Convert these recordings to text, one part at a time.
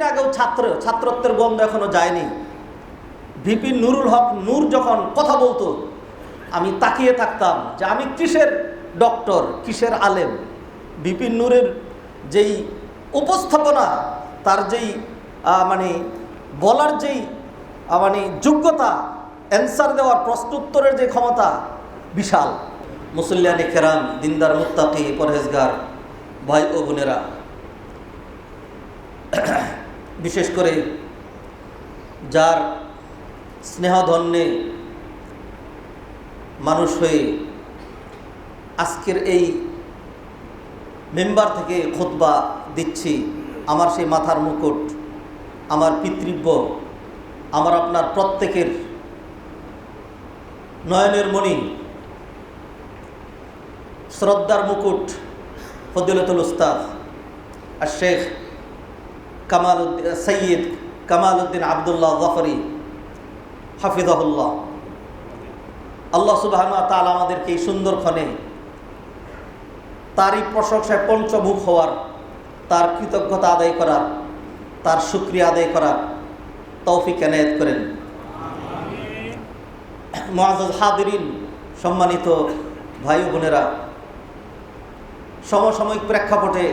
কয়েকদিন আগেও ছাত্র, ছাত্রত্বের গন্ধ এখনও যায়নি। ভিপি নুরুল হক নূর যখন কথা বলতো, আমি তাকিয়ে থাকতাম যে আমি কিসের ডক্টর, কিসের আলেম? ভিপি নূরের যেই উপস্থাপনা, তার যেই মানে বলার যেই মানে যোগ্যতা, অ্যান্সার দেওয়ার প্রশ্নোত্তরের যে ক্ষমতা, বিশাল। মুসল্লিয়ানি কেরাম, দিনদার মুত্তাকি, পরহেজগার, ভাই ও বোনেরা বিশেষ করে যার স্নেহধন্যে মানুষ হয়ে আজকের এই মেম্বার থেকে খোতবা দিচ্ছি আমার সেই মাথার মুকুট, আমার পিতৃব্য, আমার আপনার প্রত্যেকের নয়নের মণি, শ্রদ্ধার মুকুট ফদিলতুল উস্তাদ, আর শেখ কামাল উদ্দিন সৈয়দ কামাল উদ্দিন আবদুল্লাহ জাফরি হাফিজাহুল্লাহ। আল্লাহ সুবাহ তাল আমাদেরকে এই সুন্দর ক্ষণে তারই প্রশংসায় পঞ্চমুখ হওয়ার, তার কৃতজ্ঞতা আদায় করার, তার সুক্রিয়া আদায় করার তৌফিক এনায়ত করেন। মহাজ হাদিরিন সম্মানিত ভাই বোনেরা, সমসাময়িক প্রেক্ষাপটে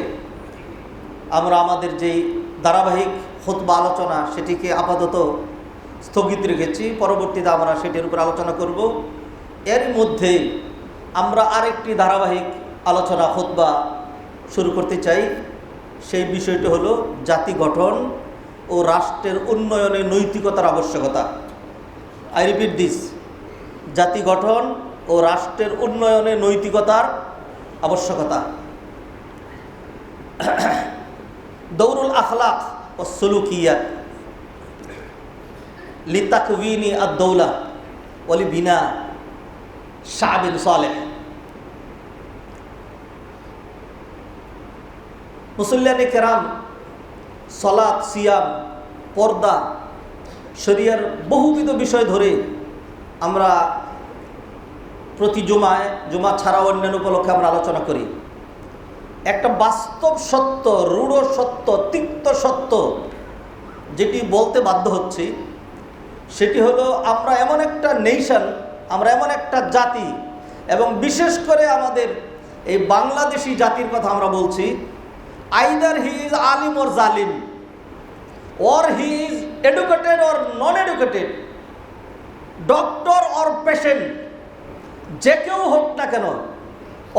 আমরা আমাদের যেই ধারাবাহিক বা আলোচনা সেটিকে আপাতত স্থগিত রেখেছি। পরবর্তীতে আমরা সেটির উপর আলোচনা করব। এর মধ্যে আমরা আরেকটি ধারাবাহিক আলোচনা বা শুরু করতে চাই। সেই বিষয়টি হলো জাতি গঠন ও রাষ্ট্রের উন্নয়নে নৈতিকতার আবশ্যকতা। আই রিপিট দিস জাতি গঠন ও রাষ্ট্রের উন্নয়নে নৈতিকতার আবশ্যকতা। দৌরুল আখলাক ও সুলুকিয়াত লিতাকবিনী আদৌলা ওলি বিনা শাহবিন সালেহ। মুসল্লানি কেরাম সলাৎ সিয়াম, পর্দা, শরিয়ার বহুবিধ বিষয় ধরে আমরা প্রতি জুমায়, জুমা ছাড়া অন্যান্য উপলক্ষে আমরা আলোচনা করি। একটা বাস্তব সত্য রূঢ় সত্য তিক্ত সত্য যেটি বলতে বাধ্য হচ্ছি সেটি হলো আমরা এমন একটা নেশন আমরা এমন একটা জাতি এবং বিশেষ করে আমাদের এই বাংলাদেশি জাতির কথা আমরা বলছি আইদার হি ইজ আলিম ওর জালিম or he is educated or non-educated, doctor or patient যে কেউ হোক না কেন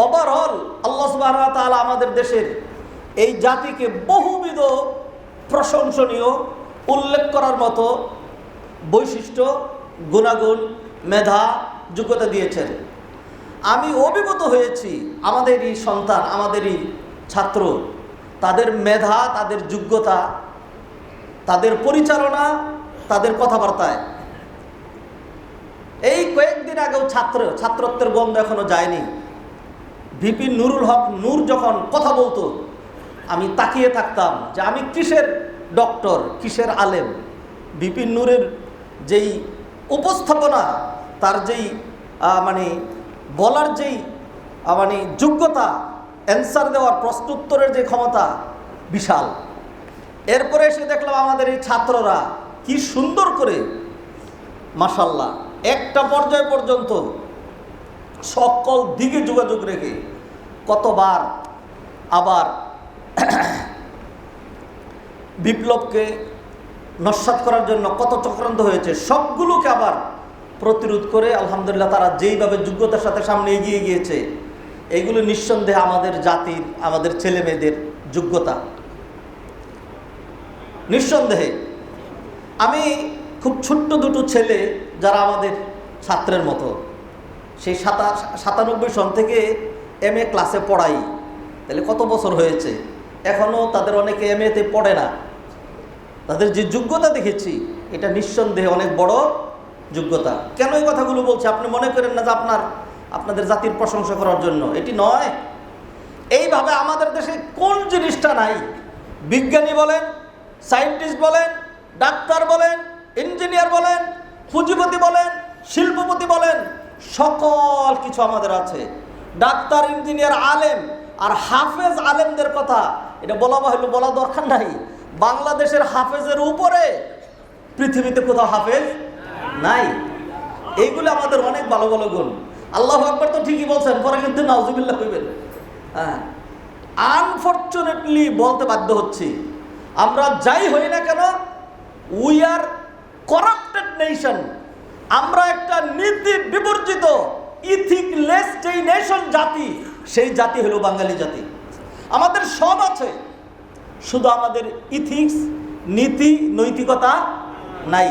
ওভারঅল আল্লাহ সুবাহ তাআলা আমাদের দেশের এই জাতিকে বহুবিধ প্রশংসনীয়, উল্লেখ করার মতো বৈশিষ্ট্য, গুণাগুণ, মেধা যোগ্যতা দিয়েছেন। আমি অভিভূত হয়েছি, আমাদেরই সন্তান, আমাদেরই ছাত্র, তাদের মেধা, তাদের যোগ্যতা, তাদের পরিচালনা, তাদের কথাবার্তায়। এই কয়েকদিন আগেও ছাত্র, ছাত্রত্বের গন্ধ এখনও যায়নি। ভিপি নুরুল হক নূর যখন কথা বলতো, আমি তাকিয়ে থাকতাম যে আমি কিসের ডক্টর, কিসের আলেম? ভিপি নূরের যেই উপস্থাপনা, তার যেই মানে বলার যেই মানে যোগ্যতা অ্যান্সার দেওয়ার প্রশ্নোত্তরের যে ক্ষমতা, বিশাল। এরপরে এসে দেখলাম আমাদের এই ছাত্ররা কি সুন্দর করে মাসাল্লাহ একটা পর্যায় পর্যন্ত সকল দিকে যোগাযোগ রেখে কতবার আবার বিপ্লবকে নস্বাত করার জন্য কত চক্রান্ত হয়েছে, সবগুলোকে আবার প্রতিরোধ করে আলহামদুলিল্লাহ তারা যেইভাবে যোগ্যতার সাথে সামনে এগিয়ে গিয়েছে, এইগুলো নিঃসন্দেহে আমাদের জাতির, আমাদের ছেলে মেয়েদের যোগ্যতা। নিঃসন্দেহে আমি খুব ছোট্ট দুটো ছেলে যারা আমাদের ছাত্রের মতো। সেই সাতা, সাতানব্বই সন থেকে এম এ ক্লাসে পড়াই। তাহলে কত বছর হয়েছে? এখনও তাদের অনেকে এম এতে পড়ে না। তাদের যে যোগ্যতা দেখেছি, এটা নিঃসন্দেহে অনেক বড় যোগ্যতা। কেন এই কথাগুলো বলছি? আপনি মনে করেন না যে আপনার, আপনাদের জাতির প্রশংসা করার জন্য? এটি নয়। এইভাবে আমাদের দেশে কোন জিনিসটা নাই? বিজ্ঞানী বলেন, সায়েন্টিস্ট বলেন, ডাক্তার বলেন, ইঞ্জিনিয়ার বলেন, পুঁজিপতি বলেন, শিল্পপতি বলেন সকল কিছু আমাদের আছে। ডাক্তার, ইঞ্জিনিয়ার, আলেম আর হাফেজ আলেমদের কথা। এটা বলা হলো বলা দরকার নাই। বাংলাদেশের হাফেজের উপরে পৃথিবীতে কোথাও হাফেজ নাই। এইগুলো আমাদের অনেক ভালো ভালো গুণ। আল্লাহ আকবর তো ঠিকই বলছেন, পরে কিন্তু নাউজুবিল্লাহ হইবেন। হ্যাঁ। আনফর্চুনেটলি বলতে বাধ্য হচ্ছি, আমরা যাই হই না কেন উই আর করাপ্টেড নেশন আমরা একটা নীতি বিবর্জিত ইথিকলেস যেই নেশন জাতি, সেই জাতি হলো বাঙালি জাতি। আমাদের সব আছে, শুধু আমাদের ইথিক্স নীতি, নৈতিকতা নাই।